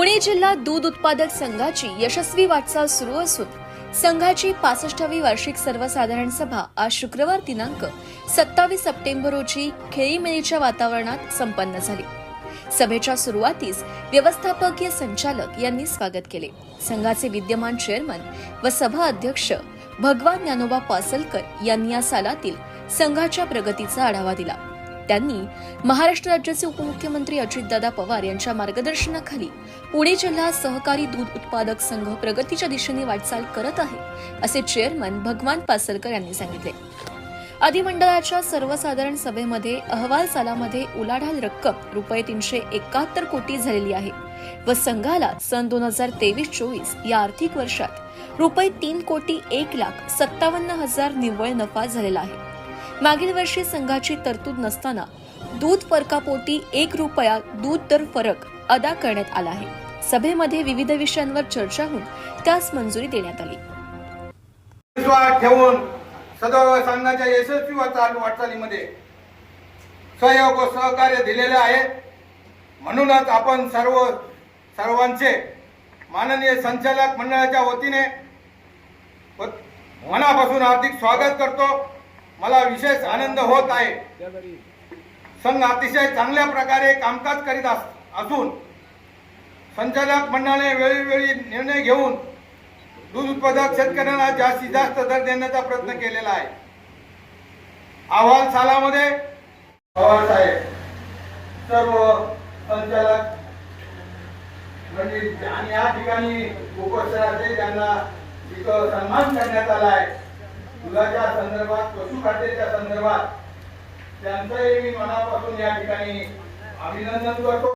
पुणे जिल्हा दूध उत्पादक संघाची यशस्वी वाटचाल सुरू असून संघाची पासष्टावी वार्षिक सर्वसाधारण सभा आज शुक्रवार दिनांक सत्तावीस सप्टेंबर रोजी खेळीमेळीच्या वातावरणात संपन्न झाली. सभेच्या सुरुवातीस व्यवस्थापकीय संचालक यांनी स्वागत केले. संघाचे विद्यमान चेअरमन व सभा अध्यक्ष भगवान ज्ञानोबा पासलकर यांनी या सालातील संघाच्या प्रगतीचा आढावा दिला. त्यांनी महाराष्ट्र राज्याचे उपमुख्यमंत्री अजितदादा पवार यांच्या मार्गदर्शनाखाली पुणे जिल्हा सहकारी दूध उत्पादक संघ प्रगतीच्या दिशेने वाटचाल करत आहे असे चेअरमन भगवान पासलकर यांनी सांगितले. अधिमंडळाच्या सर्वसाधारण सभेमध्ये अहवाल सालामध्ये उलाढाल रक्कम रुपये तीनशे एकाहत्तर कोटी झालेली आहे व संघाला सन दोन हजार तेवीस चोवीस या आर्थिक वर्षात रुपये तीन कोटी एक लाख सत्तावन्न हजार निव्वळ नफा झालेला आहे. मागील वर्षी संघाची तरतूद नसताना दूध फरकापोटी एक रुपया दूध दर फरक अदा करण्यात आला आहे. सभेमध्ये विविध विषयांवर चर्चा होऊन त्यास मंजुरी देण्यात आली. विश्वास ठेवून सदैव संघाच्या यशस्वी वाटचालीमध्ये सहयोग व सहकार्य दिलेले आहे. म्हणूनच आपण सर्व सर्वांचे माननीय संचालक मंडळाच्या वतीने मनापासून हार्दिक स्वागत करतो. मला विशेष आनंद होत आहे. संघ अतिशय चांगल्या प्रकारे कामकाज करीत अस- असून संचालक मंडळाने वेळोवेळी निर्णय घेऊन दूध उत्पादक शेतकऱ्यांना जास्तीत जास्त दर देण्याचा प्रयत्न केलेला आहे. अहवाल सालामध्ये पवार साहेब सर्व संचालक म्हणजे आणि या ठिकाणी उपस्थित असते त्यांना इथं सन्मान करण्यात आला आहे दुधाच्या संदर्भात पशुखाद्याच्या संदर्भात त्यांचंही मी मनापासून या ठिकाणी अभिनंदन करतो.